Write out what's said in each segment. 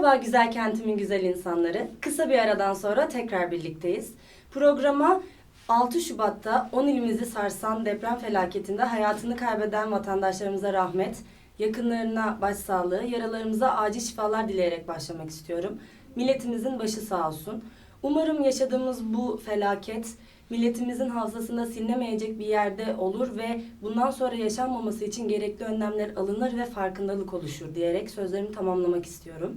Merhaba güzel kentimin güzel insanları. Kısa bir aradan sonra tekrar birlikteyiz. Programa 6 Şubat'ta 10 ilimizi sarsan deprem felaketinde hayatını kaybeden vatandaşlarımıza rahmet, yakınlarına başsağlığı, yaralarımıza acil şifalar dileyerek başlamak istiyorum. Milletimizin başı sağ olsun. Umarım yaşadığımız bu felaket milletimizin hafızasında silinemeyecek bir yerde olur ve bundan sonra yaşanmaması için gerekli önlemler alınır ve farkındalık oluşur diyerek sözlerimi tamamlamak istiyorum.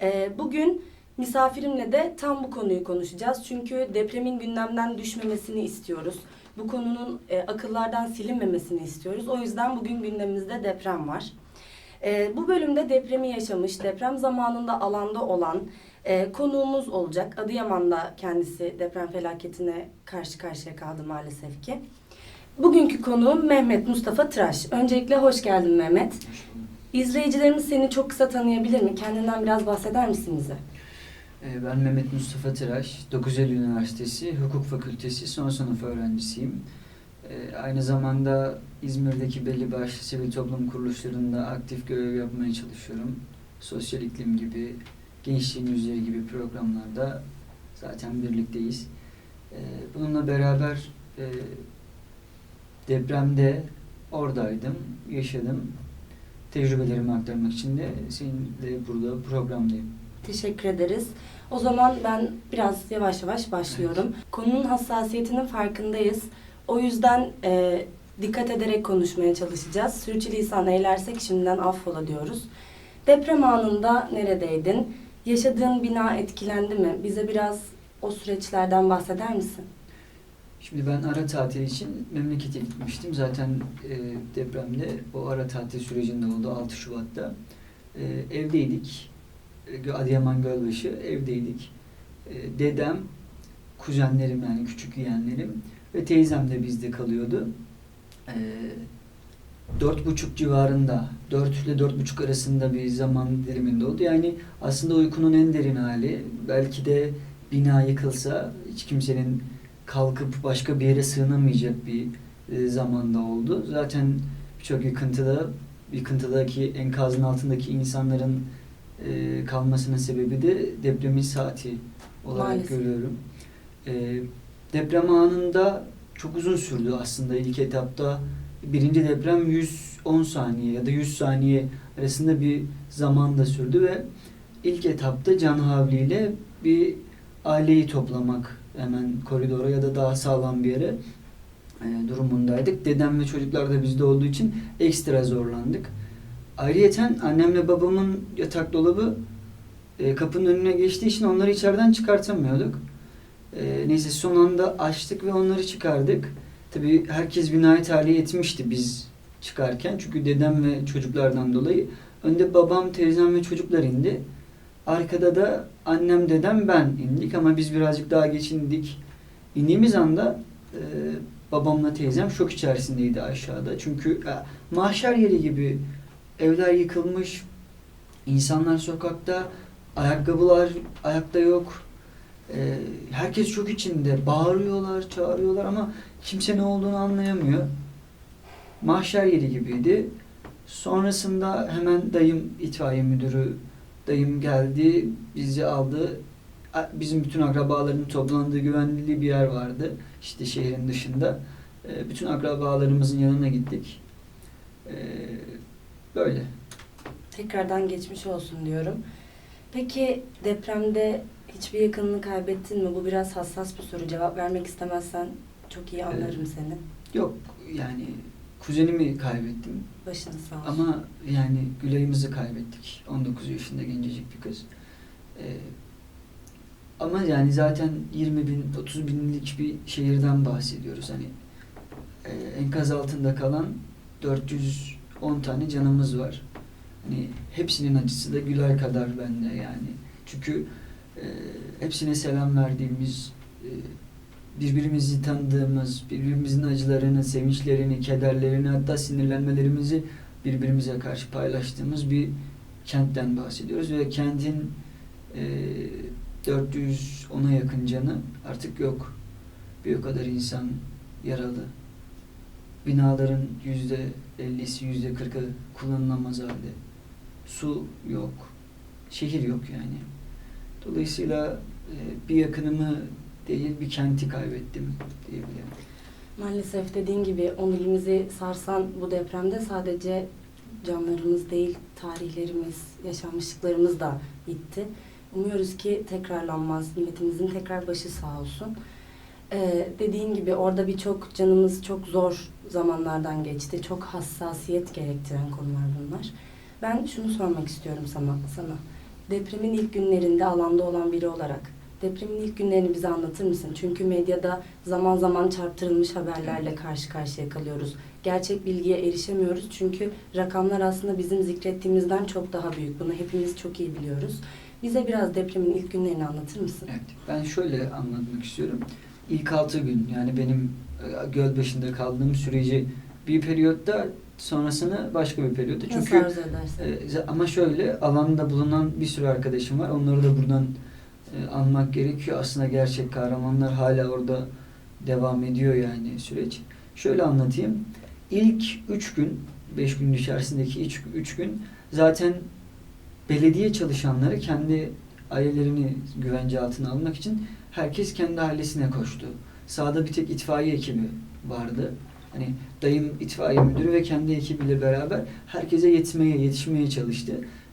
Ee, bugün misafirimle de tam bu konuyu konuşacağız. Çünkü depremin gündemden düşmemesini istiyoruz. Bu konunun e, akıllardan silinmemesini istiyoruz. O yüzden bugün gündemimizde deprem var. Ee, bu bölümde depremi yaşamış, deprem zamanında alanda olan e, konuğumuz olacak. Adıyaman'da kendisi deprem felaketine karşı karşıya kaldı maalesef ki. Bugünkü konuğum Mehmet Mustafa Tıraş. Öncelikle hoş geldin Mehmet. İzleyicilerimiz seni çok kısa tanıyabilir mi? Kendinden biraz bahseder misin bize? Ee, Ben Mehmet Mustafa Tıraş, 9 Eylül Üniversitesi Hukuk Fakültesi son sınıf öğrencisiyim. Ee, Aynı zamanda İzmir'deki belli başlı sivil toplum kuruluşlarında aktif görev yapmaya çalışıyorum. Sosyal iklim gibi, gençliğin yüzleri gibi programlarda zaten birlikteyiz. Ee, Bununla beraber e, depremde oradaydım, yaşadım. Tecrübelerimi aktarmak için de seninle burada programdayım. Teşekkür ederiz. O zaman ben biraz yavaş yavaş başlıyorum. Konunun hassasiyetinin farkındayız. O yüzden e, dikkat ederek konuşmaya çalışacağız. Sürçülisan eylersek şimdiden affola diyoruz. Deprem anında neredeydin? Yaşadığın bina etkilendi mi? Bize biraz o süreçlerden bahseder misin? Şimdi ben ara tatil için memlekete gitmiştim. Zaten e, depremde o ara tatil sürecinde oldu 6 Şubat'ta. E, evdeydik. E, Adıyaman Gölbaşı evdeydik. E, dedem, kuzenlerim yani küçük yeğenlerim ve teyzem de bizde kalıyordu. E, dört buçuk civarında, dört ile dört buçuk arasında bir zaman diliminde oldu. Yani aslında uykunun en derin hali. Belki de bina yıkılsa hiç kimsenin kalkıp başka bir yere sığınamayacak bir e, zamanda oldu. Zaten birçok yıkıntıda, yıkıntıdaki enkazın altındaki insanların e, kalmasının sebebi de depremin saati olarak Maalesef. görüyorum. E, deprem anında çok uzun sürdü aslında ilk etapta. Birinci deprem 110 saniye ya da 100 saniye arasında bir zamanda sürdü ve ilk etapta can havliyle bir aileyi toplamak hemen koridora ya da daha sağlam bir yere e, durumundaydık. Dedem ve çocuklar da bizde olduğu için ekstra zorlandık. Ayrıyeten annemle babamın yatak dolabı e, kapının önüne geçtiği için onları içeriden çıkartamıyorduk. E, neyse son anda açtık ve onları çıkardık. Tabii herkes binayı tahliye etmişti biz çıkarken. Çünkü dedem ve çocuklardan dolayı. Önde babam, teyzem ve çocuklar indi. Arkada da annem, dedem, ben indik ama biz birazcık daha geç indik. İndiğimiz anda e, babamla teyzem şok içerisindeydi aşağıda. Çünkü e, mahşer yeri gibi evler yıkılmış, insanlar sokakta, ayakkabılar ayakta yok. E, herkes çok içinde. Bağırıyorlar, çağırıyorlar ama kimse ne olduğunu anlayamıyor. Mahşer yeri gibiydi. Sonrasında hemen dayım itfaiye müdürü Dayım geldi, bizi aldı. Bizim bütün akrabaların toplandığı güvenli bir yer vardı. İşte şehrin dışında. E, Bütün akrabalarımızın yanına gittik. E, Böyle. Tekrardan geçmiş olsun diyorum. Peki depremde hiçbir yakınını kaybettin mi? Bu biraz hassas bir soru. Cevap vermek istemezsen çok iyi anlarım seni. Yok yani kuzenimi kaybettim. Başını sağ olsun. Ama yani Gülay'ımızı kaybettik. 19 yaşında gencecik bir kız. Ee, ama yani zaten 20 bin, 30 binlik bir şehirden bahsediyoruz. Hani e, enkaz altında kalan 410 tane canımız var. Hani hepsinin acısı da Gülay kadar bende yani. Çünkü e, hepsine selam verdiğimiz, e, birbirimizi tanıdığımız, birbirimizin acılarını, sevinçlerini, kederlerini hatta sinirlenmelerimizi birbirimize karşı paylaştığımız bir kentten bahsediyoruz ve kentin e, 410'a yakın canı artık yok. Bir o kadar insan yaralı. Binaların yüzde 50'si, yüzde 40'ı kullanılamaz halde. Su yok. şehir yok yani. Dolayısıyla e, bir yakınımı değil bir kenti kaybettim diyebilirim. Maalesef dediğin gibi 10 ilimizi sarsan bu depremde sadece canlarımız değil, tarihlerimiz, yaşanmışlıklarımız da gitti. Umuyoruz ki tekrarlanmaz, milletimizin tekrar başı sağ olsun. Ee, dediğin gibi orada birçok canımız çok zor zamanlardan geçti. Çok hassasiyet gerektiren konular bunlar. Ben şunu sormak istiyorum sana. sana. Depremin ilk günlerinde alanda olan biri olarak depremin ilk günlerini bize anlatır mısın? Çünkü medyada zaman zaman çarptırılmış haberlerle karşı karşıya kalıyoruz. Gerçek bilgiye erişemiyoruz çünkü rakamlar aslında bizim zikrettiğimizden çok daha büyük. Bunu hepimiz çok iyi biliyoruz. Bize biraz depremin ilk günlerini anlatır mısın? Evet, ben şöyle anlatmak istiyorum. İlk altı gün yani benim e, göl başında kaldığım süreci bir periyotta sonrasını başka bir periyotta. Çünkü e, ama şöyle alanda bulunan bir sürü arkadaşım var. Onları da buradan e, anmak gerekiyor. Aslında gerçek kahramanlar hala orada devam ediyor yani süreç. Şöyle anlatayım. İlk üç gün, beş gün içerisindeki üç, üç gün zaten belediye çalışanları kendi ailelerini güvence altına almak için herkes kendi ailesine koştu. Sahada bir tek itfaiye ekibi vardı. Hani dayım itfaiye müdürü ve kendi ekibiyle beraber herkese yetmeye, yetişmeye çalıştı.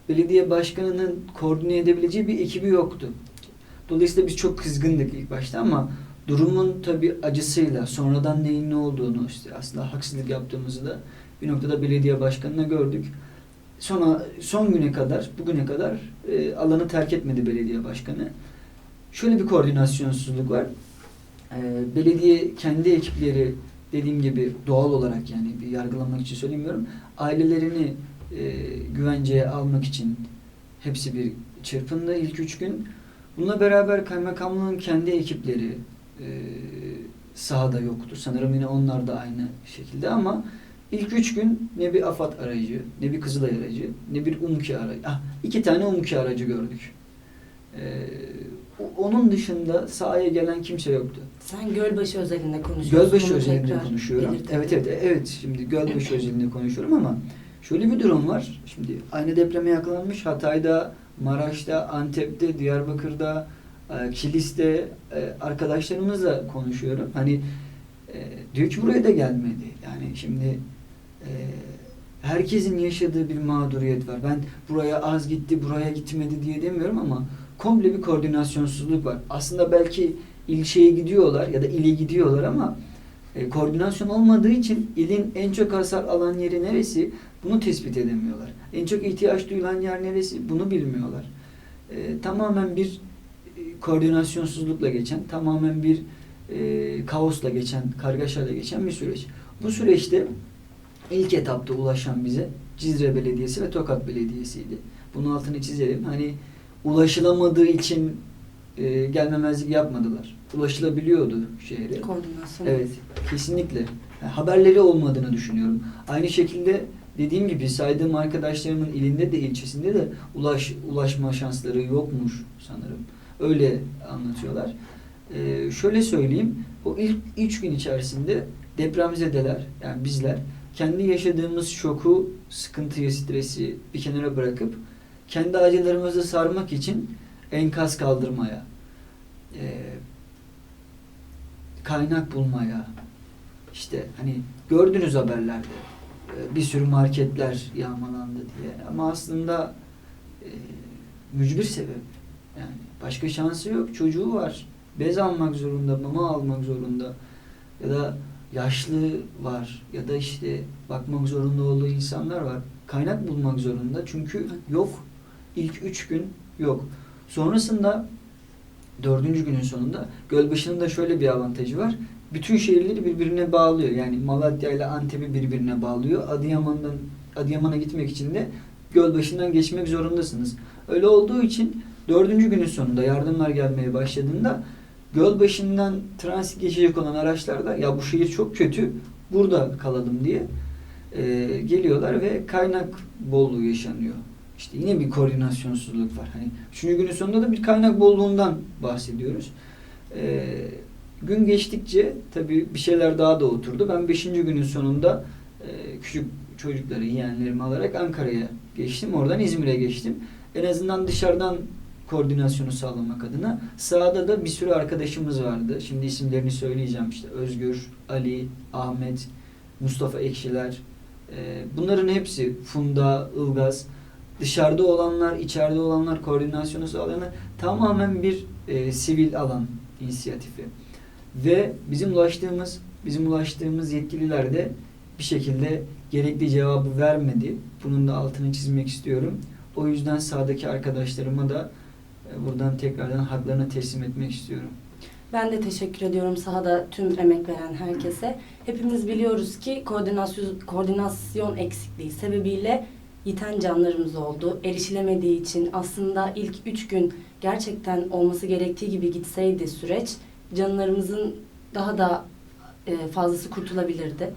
Belediye başkanının koordine edebileceği bir ekibi yoktu. Dolayısıyla biz çok kızgındık ilk başta ama durumun tabi acısıyla sonradan neyin ne olduğunu işte aslında haksızlık yaptığımızı da bir noktada belediye başkanına gördük. Sonra son güne kadar, bugüne kadar e, alanı terk etmedi belediye başkanı. Şöyle bir koordinasyonsuzluk var. E, belediye kendi ekipleri dediğim gibi doğal olarak yani bir yargılamak için söylemiyorum. Ailelerini e, güvenceye almak için hepsi bir çırpındı ilk üç gün. Bununla beraber kaymakamlığın kendi ekipleri e, sahada yoktu. Sanırım yine onlar da aynı şekilde ama ilk üç gün ne bir AFAD aracı, ne bir Kızılay aracı, ne bir UMKİ aracı. Ah, iki tane UMKİ aracı gördük. E, o- onun dışında sahaya gelen kimse yoktu. Sen Gölbaşı özelinde konuşuyorsun. Gölbaşı özelinde konuşuyorum. belirtelim. Evet evet evet şimdi Gölbaşı özelinde konuşuyorum ama şöyle bir durum var. Şimdi aynı depreme yakalanmış Hatay'da, Maraş'ta, Antep'te, Diyarbakır'da, e, Kilis'te e, arkadaşlarımızla konuşuyorum. Hani e, diyor ki buraya da gelmedi. Yani şimdi herkesin yaşadığı bir mağduriyet var. Ben buraya az gitti, buraya gitmedi diye demiyorum ama komple bir koordinasyonsuzluk var. Aslında belki ilçeye gidiyorlar ya da ile gidiyorlar ama e, koordinasyon olmadığı için ilin en çok hasar alan yeri neresi bunu tespit edemiyorlar. En çok ihtiyaç duyulan yer neresi bunu bilmiyorlar. E, tamamen bir e, koordinasyonsuzlukla geçen, tamamen bir e, kaosla geçen, kargaşayla geçen bir süreç. Bu süreçte ilk etapta ulaşan bize Cizre Belediyesi ve Tokat Belediyesi'ydi. Bunun altını çizelim. Hani ulaşılamadığı için e, gelmemezlik yapmadılar. Ulaşılabiliyordu şehre. Koordinasyon. Evet, kesinlikle. Yani haberleri olmadığını düşünüyorum. Aynı şekilde dediğim gibi saydığım arkadaşlarımın ilinde de ilçesinde de ulaş ulaşma şansları yokmuş sanırım. Öyle anlatıyorlar. Ee, şöyle söyleyeyim, o ilk üç gün içerisinde depremzedeler, yani bizler kendi yaşadığımız şoku, sıkıntıyı, stresi bir kenara bırakıp kendi acılarımızı sarmak için enkaz kaldırmaya, e, kaynak bulmaya, işte hani gördünüz haberlerde bir sürü marketler yağmalandı diye. Ama aslında e, mücbir sebep. Yani başka şansı yok. Çocuğu var. Bez almak zorunda mama almak zorunda. Ya da yaşlı var. Ya da işte bakmak zorunda olduğu insanlar var. Kaynak bulmak zorunda. Çünkü yok. İlk üç gün yok. Sonrasında dördüncü günün sonunda Gölbaşı'nın da şöyle bir avantajı var. Bütün şehirleri birbirine bağlıyor. Yani Malatya ile Antep'i birbirine bağlıyor. Adıyaman'dan Adıyaman'a gitmek için de Gölbaşı'ndan geçmek zorundasınız. Öyle olduğu için dördüncü günün sonunda yardımlar gelmeye başladığında Gölbaşı'ndan transit geçecek olan araçlarda ya bu şehir çok kötü burada kalalım diye e, geliyorlar ve kaynak bolluğu yaşanıyor. İşte yine bir koordinasyonsuzluk var. Hani üçüncü günün sonunda da bir kaynak bolluğundan bahsediyoruz. Ee, gün geçtikçe tabii bir şeyler daha da oturdu. Ben beşinci günün sonunda e, küçük çocukları, yeğenlerimi alarak Ankara'ya geçtim. Oradan İzmir'e geçtim. En azından dışarıdan koordinasyonu sağlamak adına. Sahada da bir sürü arkadaşımız vardı. Şimdi isimlerini söyleyeceğim işte Özgür, Ali, Ahmet, Mustafa Ekşiler. Ee, bunların hepsi Funda, Ilgaz. Dışarıda olanlar, içeride olanlar, koordinasyonu sağlayanlar tamamen bir e, sivil alan inisiyatifi. Ve bizim ulaştığımız bizim ulaştığımız yetkililer de bir şekilde gerekli cevabı vermedi. Bunun da altını çizmek istiyorum. O yüzden sahadaki arkadaşlarıma da e, buradan tekrardan haklarını teslim etmek istiyorum. Ben de teşekkür ediyorum sahada tüm emek veren herkese. Hepimiz biliyoruz ki koordinasyon, koordinasyon eksikliği sebebiyle yiten canlarımız oldu. Erişilemediği için aslında ilk üç gün gerçekten olması gerektiği gibi gitseydi süreç canlarımızın daha da e, fazlası kurtulabilirdi.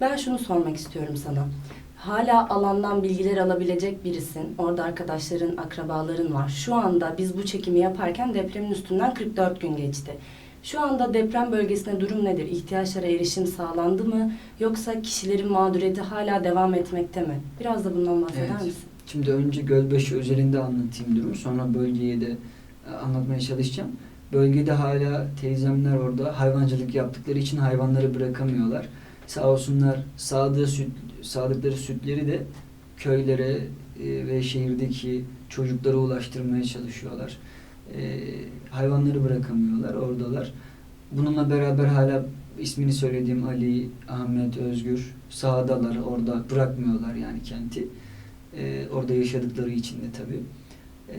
Ben şunu sormak istiyorum sana. Hala alandan bilgiler alabilecek birisin. Orada arkadaşların, akrabaların var. Şu anda biz bu çekimi yaparken depremin üstünden 44 gün geçti. Şu anda deprem bölgesinde durum nedir? İhtiyaçlara erişim sağlandı mı? Yoksa kişilerin mağduriyeti hala devam etmekte mi? Biraz da bundan bahseder Evet. misin? Şimdi önce Gölbaşı özelinde anlatayım durumu. Sonra bölgeyi de e, anlatmaya çalışacağım. Bölgede hala teyzemler orada hayvancılık yaptıkları için hayvanları bırakamıyorlar. Sağ olsunlar sağdığı süt, sağdıkları sütleri de köylere e, ve şehirdeki çocuklara ulaştırmaya çalışıyorlar. E, hayvanları bırakamıyorlar, oradalar. Bununla beraber hala ismini söylediğim Ali, Ahmet, Özgür sahadalar, orada bırakmıyorlar yani kenti. E, orada yaşadıkları için de tabii. E,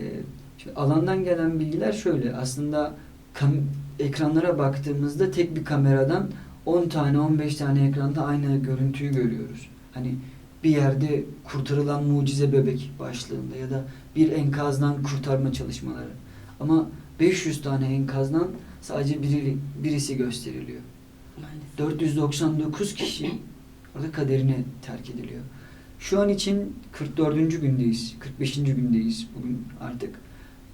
şimdi alandan gelen bilgiler şöyle. Aslında kam- ekranlara baktığımızda tek bir kameradan 10 tane 15 tane ekranda aynı görüntüyü görüyoruz. Hani bir yerde kurtarılan mucize bebek başlığında ya da bir enkazdan kurtarma çalışmaları. Ama 500 tane enkazdan sadece biri, birisi gösteriliyor. Maalesef. 499 kişi orada kaderine terk ediliyor. Şu an için 44. gündeyiz, 45. gündeyiz bugün artık.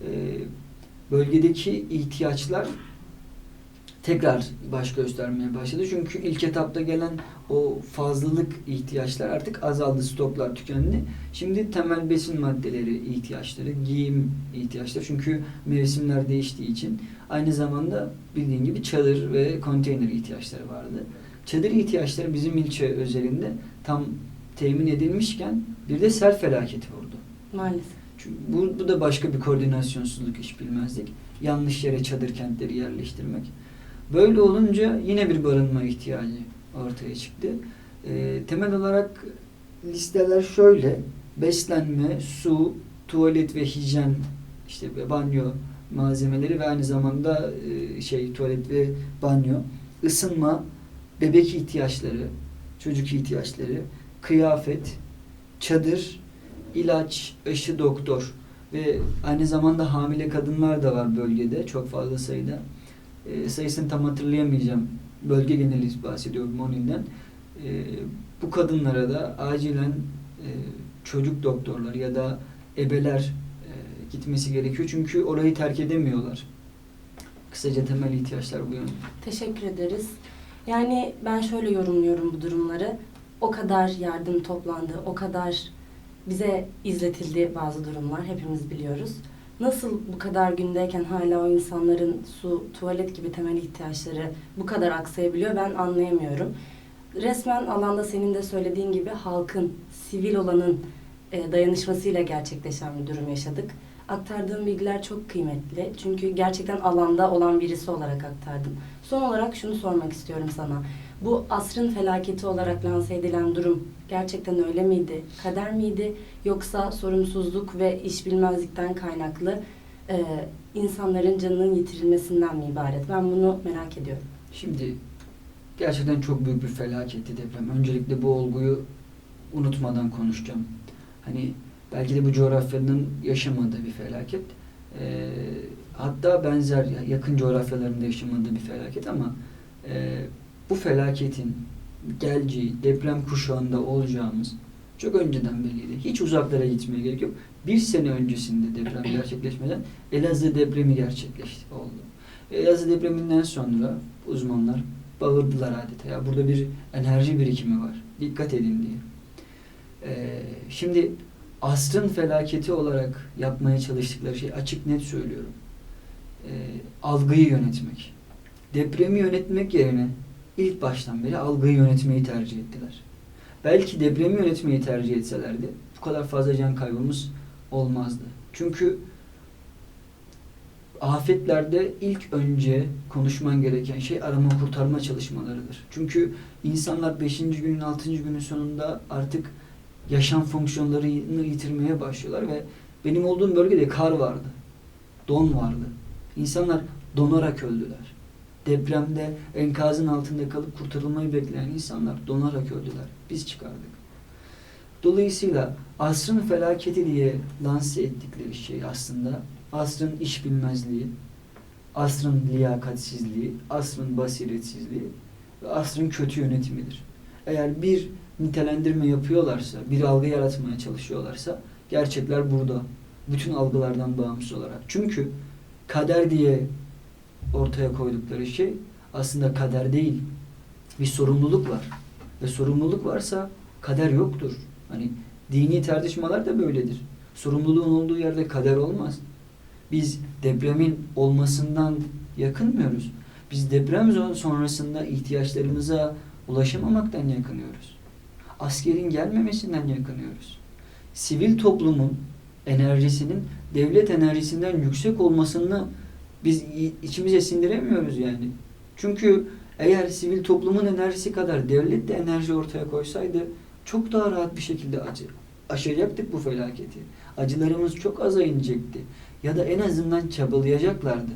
Ee, bölgedeki ihtiyaçlar tekrar baş göstermeye başladı. Çünkü ilk etapta gelen o fazlalık ihtiyaçlar artık azaldı, stoklar tükendi. Şimdi temel besin maddeleri ihtiyaçları, giyim ihtiyaçları. Çünkü mevsimler değiştiği için aynı zamanda bildiğin gibi çadır ve konteyner ihtiyaçları vardı. Çadır ihtiyaçları bizim ilçe özelinde tam temin edilmişken bir de sel felaketi oldu. Maalesef. Çünkü bu, bu da başka bir koordinasyonsuzluk iş bilmezdik. Yanlış yere çadır kentleri yerleştirmek. Böyle olunca yine bir barınma ihtiyacı ortaya çıktı. Ee, temel olarak listeler şöyle. Beslenme, su, tuvalet ve hijyen, işte banyo malzemeleri ve aynı zamanda e, şey tuvalet ve banyo, ısınma, bebek ihtiyaçları, çocuk ihtiyaçları, kıyafet, çadır, ilaç, aşı, doktor ve aynı zamanda hamile kadınlar da var bölgede çok fazla sayıda. E, sayısını tam hatırlayamayacağım. Bölge geneli bahsediyorum Monil'den. E, bu kadınlara da acilen e, çocuk doktorlar ya da ebeler e, gitmesi gerekiyor. Çünkü orayı terk edemiyorlar. Kısaca temel ihtiyaçlar bu yönde. Teşekkür ederiz. Yani ben şöyle yorumluyorum bu durumları. O kadar yardım toplandı, o kadar bize izletildi bazı durumlar, hepimiz biliyoruz. Nasıl bu kadar gündeyken hala o insanların su, tuvalet gibi temel ihtiyaçları bu kadar aksayabiliyor ben anlayamıyorum. Resmen alanda senin de söylediğin gibi halkın, sivil olanın e, dayanışmasıyla gerçekleşen bir durum yaşadık. Aktardığım bilgiler çok kıymetli. Çünkü gerçekten alanda olan birisi olarak aktardım. Son olarak şunu sormak istiyorum sana. Bu asrın felaketi olarak lanse edilen durum gerçekten öyle miydi? Kader miydi? Yoksa sorumsuzluk ve iş bilmezlikten kaynaklı e, insanların canının yitirilmesinden mi ibaret? Ben bunu merak ediyorum. Şimdi gerçekten çok büyük bir felaketti deprem. Öncelikle bu olguyu unutmadan konuşacağım. Hani belki de bu coğrafyanın yaşamadığı bir felaket. Ee, hatta benzer yakın coğrafyalarında yaşamadığı bir felaket ama e, bu felaketin geleceği deprem kuşağında olacağımız çok önceden belliydi. Hiç uzaklara gitmeye gerek yok. Bir sene öncesinde deprem gerçekleşmeden Elazığ depremi gerçekleşti oldu. Elazığ depreminden sonra uzmanlar bağırdılar adeta. Ya burada bir enerji birikimi var. Dikkat edin diye. Ee, şimdi asrın felaketi olarak yapmaya çalıştıkları şey açık net söylüyorum. Ee, algıyı yönetmek. Depremi yönetmek yerine ilk baştan beri algıyı yönetmeyi tercih ettiler. Belki depremi yönetmeyi tercih etselerdi bu kadar fazla can kaybımız olmazdı. Çünkü afetlerde ilk önce konuşman gereken şey arama kurtarma çalışmalarıdır. Çünkü insanlar 5. günün 6. günün sonunda artık yaşam fonksiyonlarını yitirmeye başlıyorlar ve benim olduğum bölgede kar vardı. Don vardı. İnsanlar donarak öldüler. Depremde enkazın altında kalıp kurtarılmayı bekleyen insanlar donarak öldüler. Biz çıkardık. Dolayısıyla asrın felaketi diye lanse ettikleri şey aslında asrın iş bilmezliği, asrın liyakatsizliği, asrın basiretsizliği ve asrın kötü yönetimidir. Eğer bir nitelendirme yapıyorlarsa, bir algı yaratmaya çalışıyorlarsa gerçekler burada. Bütün algılardan bağımsız olarak. Çünkü kader diye ortaya koydukları şey aslında kader değil. Bir sorumluluk var. Ve sorumluluk varsa kader yoktur. Hani dini tartışmalar da böyledir. Sorumluluğun olduğu yerde kader olmaz. Biz depremin olmasından yakınmıyoruz. Biz deprem sonrasında ihtiyaçlarımıza ulaşamamaktan yakınıyoruz. Askerin gelmemesinden yakınıyoruz. Sivil toplumun enerjisinin devlet enerjisinden yüksek olmasını biz içimize sindiremiyoruz yani. Çünkü eğer sivil toplumun enerjisi kadar devlet de enerji ortaya koysaydı çok daha rahat bir şekilde acı aşacaktık bu felaketi. Acılarımız çok aza inecekti. Ya da en azından çabalayacaklardı.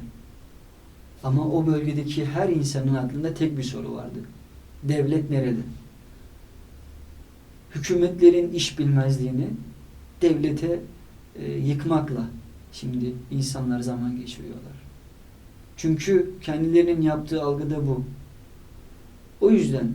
Ama o bölgedeki her insanın aklında tek bir soru vardı. Devlet nerede? Hükümetlerin iş bilmezliğini devlete e, yıkmakla şimdi insanlar zaman geçiriyorlar. Çünkü kendilerinin yaptığı algıda bu. O yüzden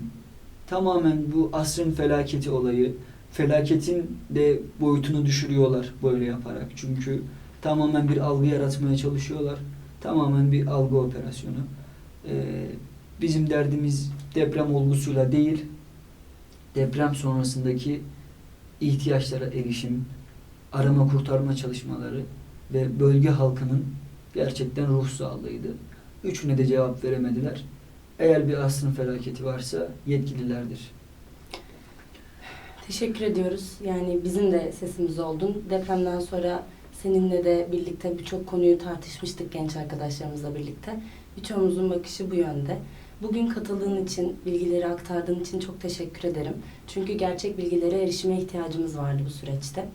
tamamen bu asrın felaketi olayı, felaketin de boyutunu düşürüyorlar böyle yaparak. Çünkü tamamen bir algı yaratmaya çalışıyorlar. Tamamen bir algı operasyonu. Ee, bizim derdimiz deprem olgusuyla değil, deprem sonrasındaki ihtiyaçlara erişim, arama kurtarma çalışmaları ve bölge halkının gerçekten ruh sağlığıydı. Üçüne de cevap veremediler. Eğer bir asrın felaketi varsa yetkililerdir. Teşekkür ediyoruz. Yani bizim de sesimiz oldun. Depremden sonra seninle de birlikte birçok konuyu tartışmıştık genç arkadaşlarımızla birlikte. Birçoğumuzun bakışı bu yönde. Bugün katıldığın için, bilgileri aktardığın için çok teşekkür ederim. Çünkü gerçek bilgilere erişime ihtiyacımız vardı bu süreçte.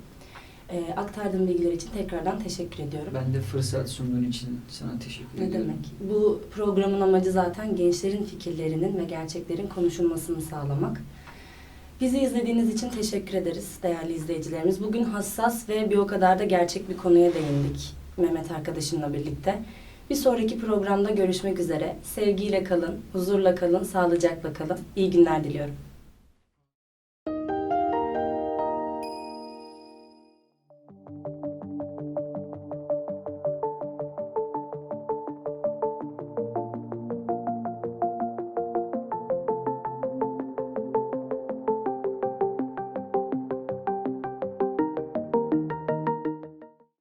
Ee, aktardığın bilgiler için tekrardan teşekkür ediyorum. Ben de fırsat sunduğun için sana teşekkür Ne ediyorum. demek? Bu programın amacı zaten gençlerin fikirlerinin ve gerçeklerin konuşulmasını sağlamak. Bizi izlediğiniz için teşekkür ederiz değerli izleyicilerimiz. Bugün hassas ve bir o kadar da gerçek bir konuya değindik Mehmet arkadaşımla birlikte. Bir sonraki programda görüşmek üzere. Sevgiyle kalın, huzurla kalın, sağlıcakla kalın. İyi günler diliyorum.